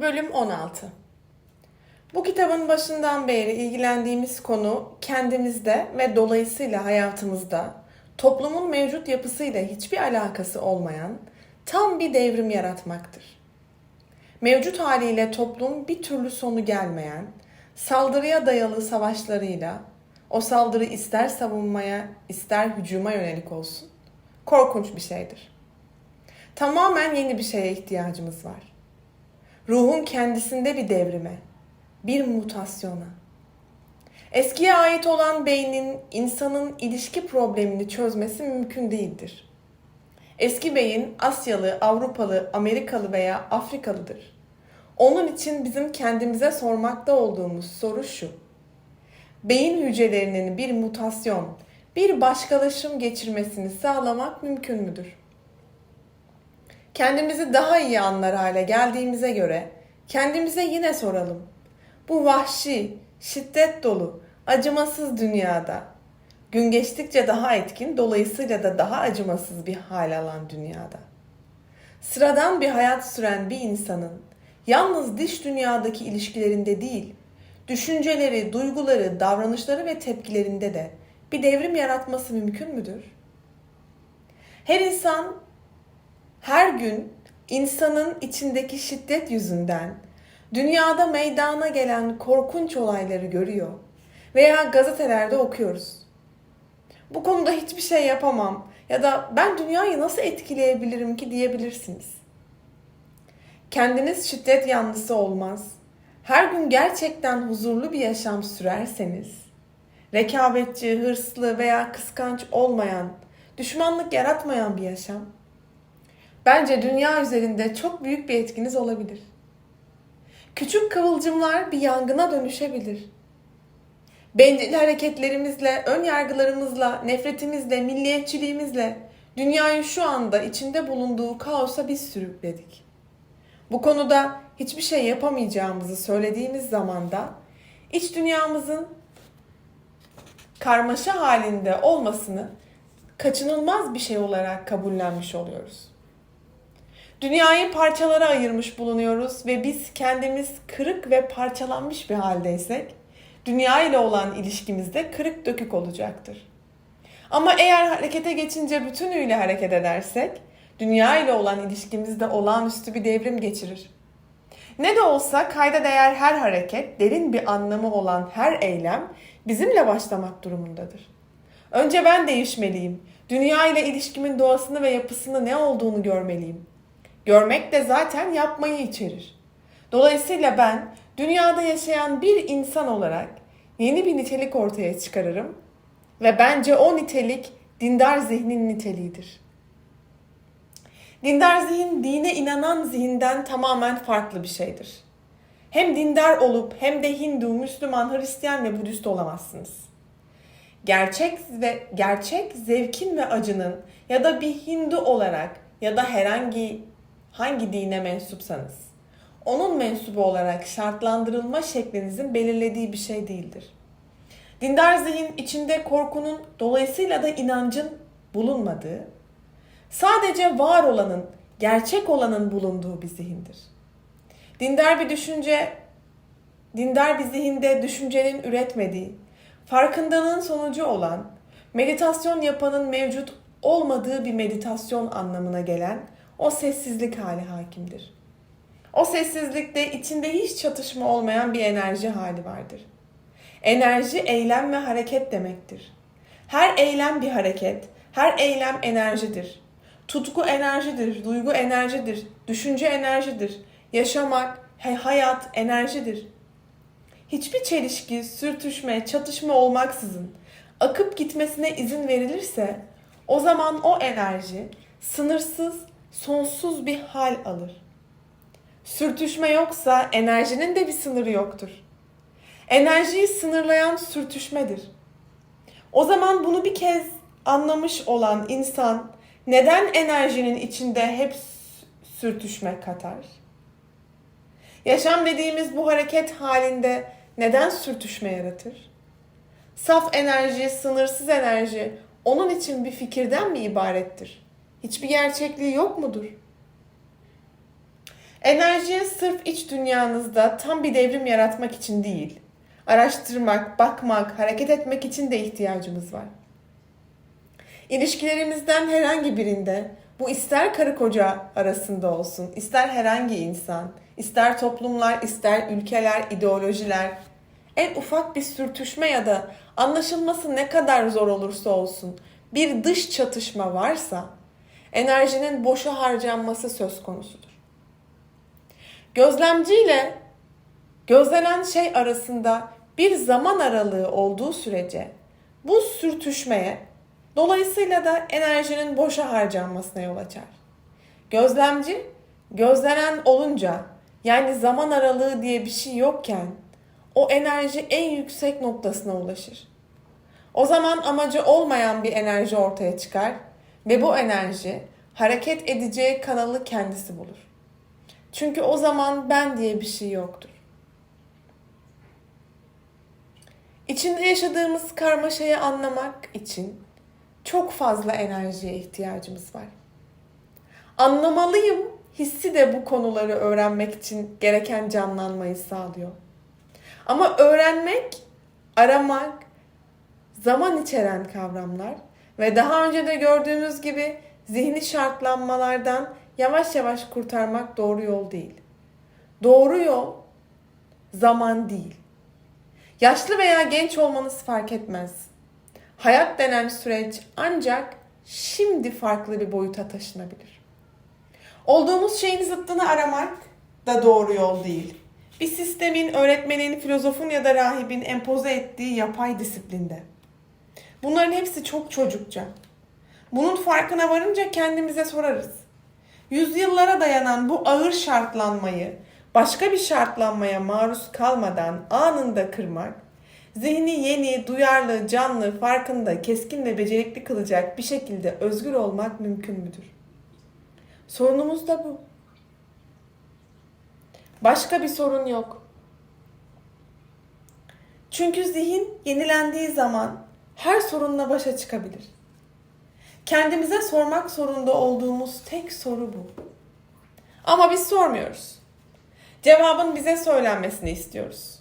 Bölüm 16 Bu kitabın başından beri ilgilendiğimiz konu kendimizde ve dolayısıyla hayatımızda toplumun mevcut yapısıyla hiçbir alakası olmayan tam bir devrim yaratmaktır. Mevcut haliyle toplum bir türlü sonu gelmeyen, saldırıya dayalı savaşlarıyla, o saldırı ister savunmaya ister hücuma yönelik olsun, korkunç bir şeydir. Tamamen yeni bir şeye ihtiyacımız var ruhun kendisinde bir devrime, bir mutasyona. Eskiye ait olan beynin insanın ilişki problemini çözmesi mümkün değildir. Eski beyin Asyalı, Avrupalı, Amerikalı veya Afrikalıdır. Onun için bizim kendimize sormakta olduğumuz soru şu. Beyin hücrelerinin bir mutasyon, bir başkalaşım geçirmesini sağlamak mümkün müdür? Kendimizi daha iyi anlar hale geldiğimize göre kendimize yine soralım. Bu vahşi, şiddet dolu, acımasız dünyada gün geçtikçe daha etkin, dolayısıyla da daha acımasız bir hal alan dünyada. Sıradan bir hayat süren bir insanın yalnız dış dünyadaki ilişkilerinde değil, düşünceleri, duyguları, davranışları ve tepkilerinde de bir devrim yaratması mümkün müdür? Her insan her gün insanın içindeki şiddet yüzünden dünyada meydana gelen korkunç olayları görüyor veya gazetelerde okuyoruz. Bu konuda hiçbir şey yapamam ya da ben dünyayı nasıl etkileyebilirim ki diyebilirsiniz. Kendiniz şiddet yanlısı olmaz. Her gün gerçekten huzurlu bir yaşam sürerseniz, rekabetçi, hırslı veya kıskanç olmayan, düşmanlık yaratmayan bir yaşam, bence dünya üzerinde çok büyük bir etkiniz olabilir. Küçük kıvılcımlar bir yangına dönüşebilir. Bencil hareketlerimizle, ön yargılarımızla, nefretimizle, milliyetçiliğimizle dünyayı şu anda içinde bulunduğu kaosa biz sürükledik. Bu konuda hiçbir şey yapamayacağımızı söylediğimiz zaman da iç dünyamızın karmaşa halinde olmasını kaçınılmaz bir şey olarak kabullenmiş oluyoruz. Dünyayı parçalara ayırmış bulunuyoruz ve biz kendimiz kırık ve parçalanmış bir haldeysek dünya ile olan ilişkimizde kırık dökük olacaktır. Ama eğer harekete geçince bütünüyle hareket edersek dünya ile olan ilişkimizde olağanüstü bir devrim geçirir. Ne de olsa kayda değer her hareket, derin bir anlamı olan her eylem bizimle başlamak durumundadır. Önce ben değişmeliyim. Dünya ile ilişkimin doğasını ve yapısını ne olduğunu görmeliyim. Görmek de zaten yapmayı içerir. Dolayısıyla ben dünyada yaşayan bir insan olarak yeni bir nitelik ortaya çıkarırım ve bence o nitelik dindar zihnin niteliğidir. Dindar zihin dine inanan zihinden tamamen farklı bir şeydir. Hem dindar olup hem de Hindu, Müslüman, Hristiyan ve Budist olamazsınız. Gerçek ve gerçek zevkin ve acının ya da bir Hindu olarak ya da herhangi hangi dine mensupsanız onun mensubu olarak şartlandırılma şeklinizin belirlediği bir şey değildir. Dindar zihin içinde korkunun dolayısıyla da inancın bulunmadığı, sadece var olanın, gerçek olanın bulunduğu bir zihindir. Dindar bir düşünce, dindar bir zihinde düşüncenin üretmediği, farkındalığın sonucu olan, meditasyon yapanın mevcut olmadığı bir meditasyon anlamına gelen o sessizlik hali hakimdir. O sessizlikte içinde hiç çatışma olmayan bir enerji hali vardır. Enerji eylem ve hareket demektir. Her eylem bir hareket, her eylem enerjidir. Tutku enerjidir, duygu enerjidir, düşünce enerjidir. Yaşamak, hayat enerjidir. Hiçbir çelişki, sürtüşme, çatışma olmaksızın akıp gitmesine izin verilirse o zaman o enerji sınırsız sonsuz bir hal alır. Sürtüşme yoksa enerjinin de bir sınırı yoktur. Enerjiyi sınırlayan sürtüşmedir. O zaman bunu bir kez anlamış olan insan neden enerjinin içinde hep sürtüşme katar? Yaşam dediğimiz bu hareket halinde neden sürtüşme yaratır? Saf enerji, sınırsız enerji onun için bir fikirden mi ibarettir? Hiçbir gerçekliği yok mudur? Enerjiye sırf iç dünyanızda tam bir devrim yaratmak için değil, araştırmak, bakmak, hareket etmek için de ihtiyacımız var. İlişkilerimizden herhangi birinde bu ister karı koca arasında olsun, ister herhangi insan, ister toplumlar, ister ülkeler, ideolojiler, en ufak bir sürtüşme ya da anlaşılması ne kadar zor olursa olsun bir dış çatışma varsa enerjinin boşa harcanması söz konusudur. Gözlemciyle gözlenen şey arasında bir zaman aralığı olduğu sürece bu sürtüşmeye dolayısıyla da enerjinin boşa harcanmasına yol açar. Gözlemci gözlenen olunca yani zaman aralığı diye bir şey yokken o enerji en yüksek noktasına ulaşır. O zaman amacı olmayan bir enerji ortaya çıkar ve bu enerji hareket edeceği kanalı kendisi bulur. Çünkü o zaman ben diye bir şey yoktur. İçinde yaşadığımız karmaşayı anlamak için çok fazla enerjiye ihtiyacımız var. Anlamalıyım hissi de bu konuları öğrenmek için gereken canlanmayı sağlıyor. Ama öğrenmek, aramak, zaman içeren kavramlar ve daha önce de gördüğümüz gibi zihni şartlanmalardan yavaş yavaş kurtarmak doğru yol değil. Doğru yol zaman değil. Yaşlı veya genç olmanız fark etmez. Hayat denen süreç ancak şimdi farklı bir boyuta taşınabilir. Olduğumuz şeyin zıttını aramak da doğru yol değil. Bir sistemin, öğretmenin, filozofun ya da rahibin empoze ettiği yapay disiplinde. Bunların hepsi çok çocukça. Bunun farkına varınca kendimize sorarız. Yüzyıllara dayanan bu ağır şartlanmayı başka bir şartlanmaya maruz kalmadan anında kırmak, zihni yeni, duyarlı, canlı, farkında, keskin ve becerikli kılacak bir şekilde özgür olmak mümkün müdür? Sorunumuz da bu. Başka bir sorun yok. Çünkü zihin yenilendiği zaman her sorunla başa çıkabilir. Kendimize sormak zorunda olduğumuz tek soru bu. Ama biz sormuyoruz. Cevabın bize söylenmesini istiyoruz.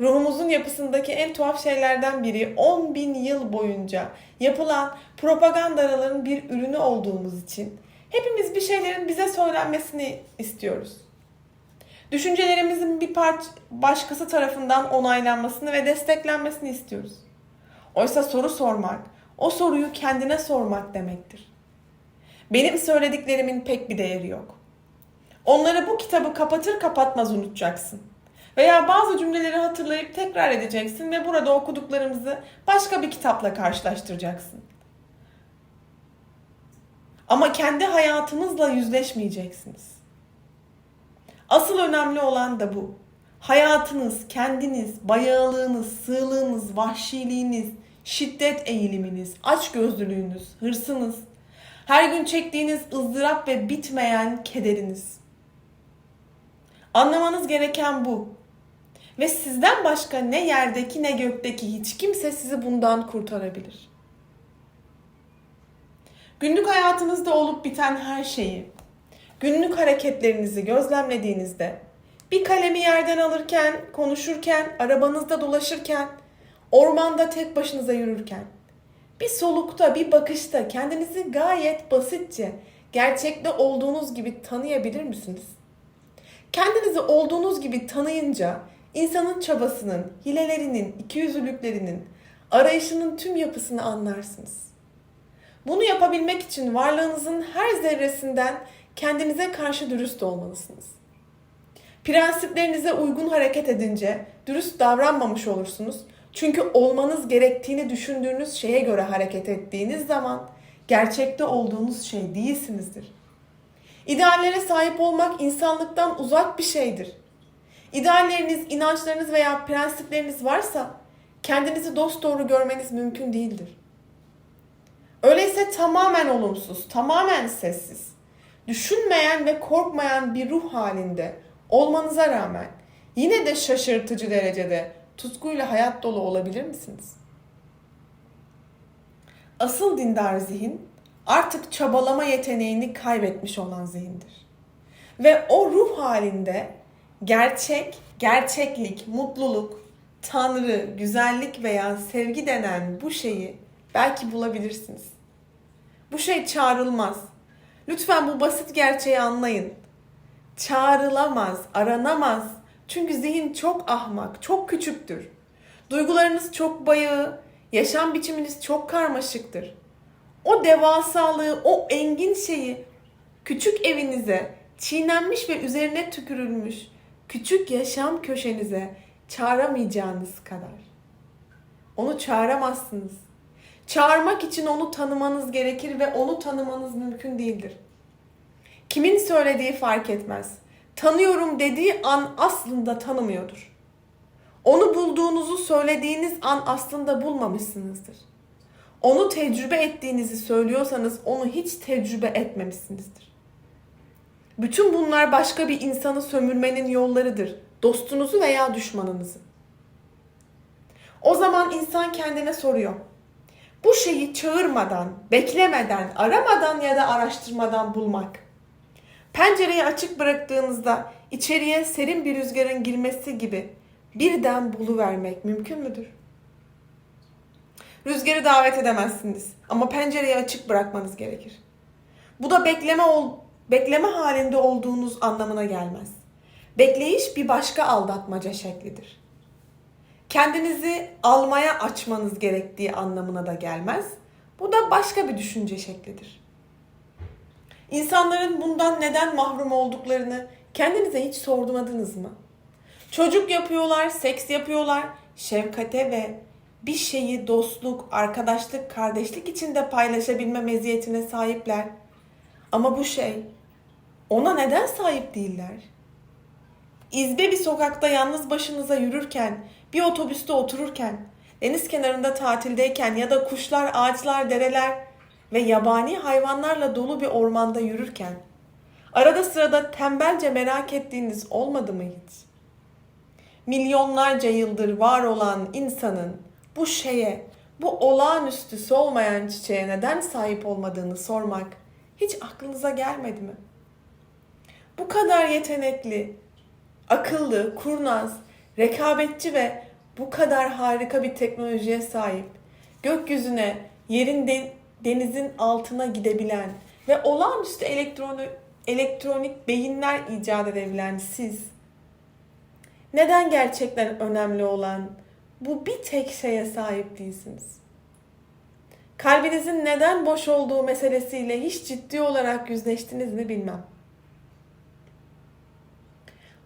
Ruhumuzun yapısındaki en tuhaf şeylerden biri 10 bin yıl boyunca yapılan propagandaların bir ürünü olduğumuz için hepimiz bir şeylerin bize söylenmesini istiyoruz. Düşüncelerimizin bir parça başkası tarafından onaylanmasını ve desteklenmesini istiyoruz. Oysa soru sormak, o soruyu kendine sormak demektir. Benim söylediklerimin pek bir değeri yok. Onları bu kitabı kapatır kapatmaz unutacaksın. Veya bazı cümleleri hatırlayıp tekrar edeceksin ve burada okuduklarımızı başka bir kitapla karşılaştıracaksın. Ama kendi hayatınızla yüzleşmeyeceksiniz. Asıl önemli olan da bu. Hayatınız, kendiniz, bayağılığınız, sığlığınız, vahşiliğiniz, şiddet eğiliminiz, açgözlülüğünüz, hırsınız, her gün çektiğiniz ızdırap ve bitmeyen kederiniz. Anlamanız gereken bu. Ve sizden başka ne yerdeki ne gökteki hiç kimse sizi bundan kurtarabilir. Günlük hayatınızda olup biten her şeyi, günlük hareketlerinizi gözlemlediğinizde, bir kalemi yerden alırken, konuşurken, arabanızda dolaşırken, ormanda tek başınıza yürürken, bir solukta, bir bakışta kendinizi gayet basitçe, gerçekte olduğunuz gibi tanıyabilir misiniz? Kendinizi olduğunuz gibi tanıyınca insanın çabasının, hilelerinin, ikiyüzlülüklerinin, arayışının tüm yapısını anlarsınız. Bunu yapabilmek için varlığınızın her zerresinden kendinize karşı dürüst olmalısınız. Prensiplerinize uygun hareket edince dürüst davranmamış olursunuz. Çünkü olmanız gerektiğini düşündüğünüz şeye göre hareket ettiğiniz zaman gerçekte olduğunuz şey değilsinizdir. İdeallere sahip olmak insanlıktan uzak bir şeydir. İdealleriniz, inançlarınız veya prensipleriniz varsa kendinizi dost doğru görmeniz mümkün değildir. Öyleyse tamamen olumsuz, tamamen sessiz, düşünmeyen ve korkmayan bir ruh halinde olmanıza rağmen yine de şaşırtıcı derecede tutkuyla hayat dolu olabilir misiniz? Asıl dindar zihin artık çabalama yeteneğini kaybetmiş olan zihindir. Ve o ruh halinde gerçek, gerçeklik, mutluluk, tanrı, güzellik veya sevgi denen bu şeyi belki bulabilirsiniz. Bu şey çağrılmaz. Lütfen bu basit gerçeği anlayın. Çağrılamaz, aranamaz. Çünkü zihin çok ahmak, çok küçüktür. Duygularınız çok bayağı, yaşam biçiminiz çok karmaşıktır. O devasalığı, o engin şeyi küçük evinize, çiğnenmiş ve üzerine tükürülmüş küçük yaşam köşenize çağıramayacağınız kadar. Onu çağıramazsınız. Çağırmak için onu tanımanız gerekir ve onu tanımanız mümkün değildir. Kimin söylediği fark etmez. Tanıyorum dediği an aslında tanımıyordur. Onu bulduğunuzu söylediğiniz an aslında bulmamışsınızdır. Onu tecrübe ettiğinizi söylüyorsanız onu hiç tecrübe etmemişsinizdir. Bütün bunlar başka bir insanı sömürmenin yollarıdır. Dostunuzu veya düşmanınızı. O zaman insan kendine soruyor. Bu şeyi çağırmadan, beklemeden, aramadan ya da araştırmadan bulmak. Pencereyi açık bıraktığınızda içeriye serin bir rüzgarın girmesi gibi birden buluvermek mümkün müdür? Rüzgarı davet edemezsiniz ama pencereyi açık bırakmanız gerekir. Bu da bekleme ol, bekleme halinde olduğunuz anlamına gelmez. Bekleyiş bir başka aldatmaca şeklidir. Kendinizi almaya açmanız gerektiği anlamına da gelmez. Bu da başka bir düşünce şeklidir. İnsanların bundan neden mahrum olduklarını kendinize hiç sormadınız mı? Çocuk yapıyorlar, seks yapıyorlar, şefkate ve bir şeyi dostluk, arkadaşlık, kardeşlik içinde paylaşabilme meziyetine sahipler. Ama bu şey ona neden sahip değiller? İzbe bir sokakta yalnız başınıza yürürken, bir otobüste otururken, deniz kenarında tatildeyken ya da kuşlar, ağaçlar, dereler ve yabani hayvanlarla dolu bir ormanda yürürken, arada sırada tembelce merak ettiğiniz olmadı mı hiç? Milyonlarca yıldır var olan insanın bu şeye, bu olağanüstüsü olmayan çiçeğe neden sahip olmadığını sormak hiç aklınıza gelmedi mi? Bu kadar yetenekli, akıllı, kurnaz, rekabetçi ve bu kadar harika bir teknolojiye sahip, gökyüzüne, yerin de, denizin altına gidebilen ve olağanüstü elektronik, elektronik beyinler icat edebilen siz, neden gerçekten önemli olan bu bir tek şeye sahip değilsiniz? Kalbinizin neden boş olduğu meselesiyle hiç ciddi olarak yüzleştiniz mi bilmem.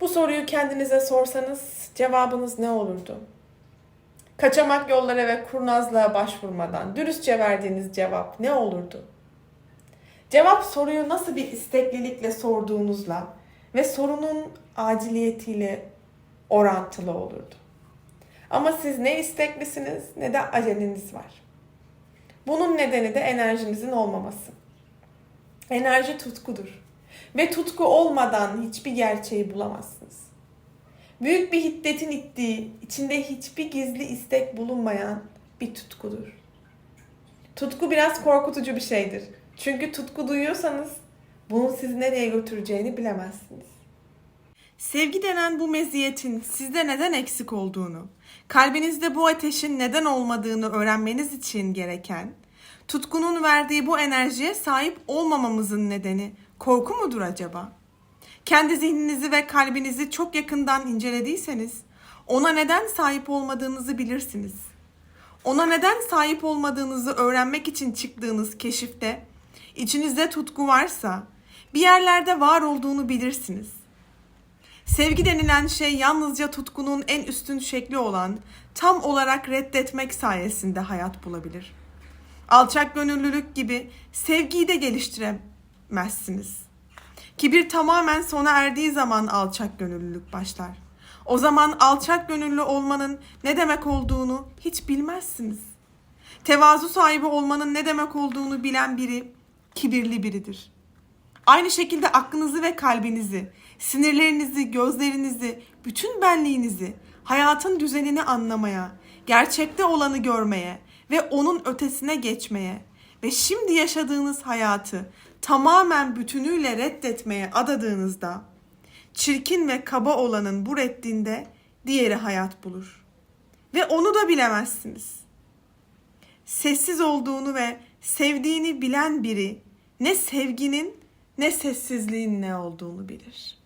Bu soruyu kendinize sorsanız cevabınız ne olurdu? Kaçamak yollara ve kurnazlığa başvurmadan dürüstçe verdiğiniz cevap ne olurdu? Cevap soruyu nasıl bir isteklilikle sorduğunuzla ve sorunun aciliyetiyle orantılı olurdu. Ama siz ne isteklisiniz ne de aceleniz var. Bunun nedeni de enerjinizin olmaması. Enerji tutkudur. Ve tutku olmadan hiçbir gerçeği bulamazsınız. Büyük bir hiddetin ittiği, içinde hiçbir gizli istek bulunmayan bir tutkudur. Tutku biraz korkutucu bir şeydir. Çünkü tutku duyuyorsanız bunun sizi nereye götüreceğini bilemezsiniz. Sevgi denen bu meziyetin sizde neden eksik olduğunu, kalbinizde bu ateşin neden olmadığını öğrenmeniz için gereken, tutkunun verdiği bu enerjiye sahip olmamamızın nedeni korku mudur acaba? Kendi zihninizi ve kalbinizi çok yakından incelediyseniz, ona neden sahip olmadığınızı bilirsiniz. Ona neden sahip olmadığınızı öğrenmek için çıktığınız keşifte, içinizde tutku varsa, bir yerlerde var olduğunu bilirsiniz. Sevgi denilen şey yalnızca tutkunun en üstün şekli olan tam olarak reddetmek sayesinde hayat bulabilir. Alçak gönüllülük gibi sevgiyi de geliştiremezsiniz. Kibir tamamen sona erdiği zaman alçak gönüllülük başlar. O zaman alçak gönüllü olmanın ne demek olduğunu hiç bilmezsiniz. Tevazu sahibi olmanın ne demek olduğunu bilen biri kibirli biridir. Aynı şekilde aklınızı ve kalbinizi, sinirlerinizi, gözlerinizi, bütün benliğinizi, hayatın düzenini anlamaya, gerçekte olanı görmeye ve onun ötesine geçmeye ve şimdi yaşadığınız hayatı tamamen bütünüyle reddetmeye adadığınızda çirkin ve kaba olanın bu reddinde diğeri hayat bulur. Ve onu da bilemezsiniz. Sessiz olduğunu ve sevdiğini bilen biri ne sevginin ne sessizliğin ne olduğunu bilir.''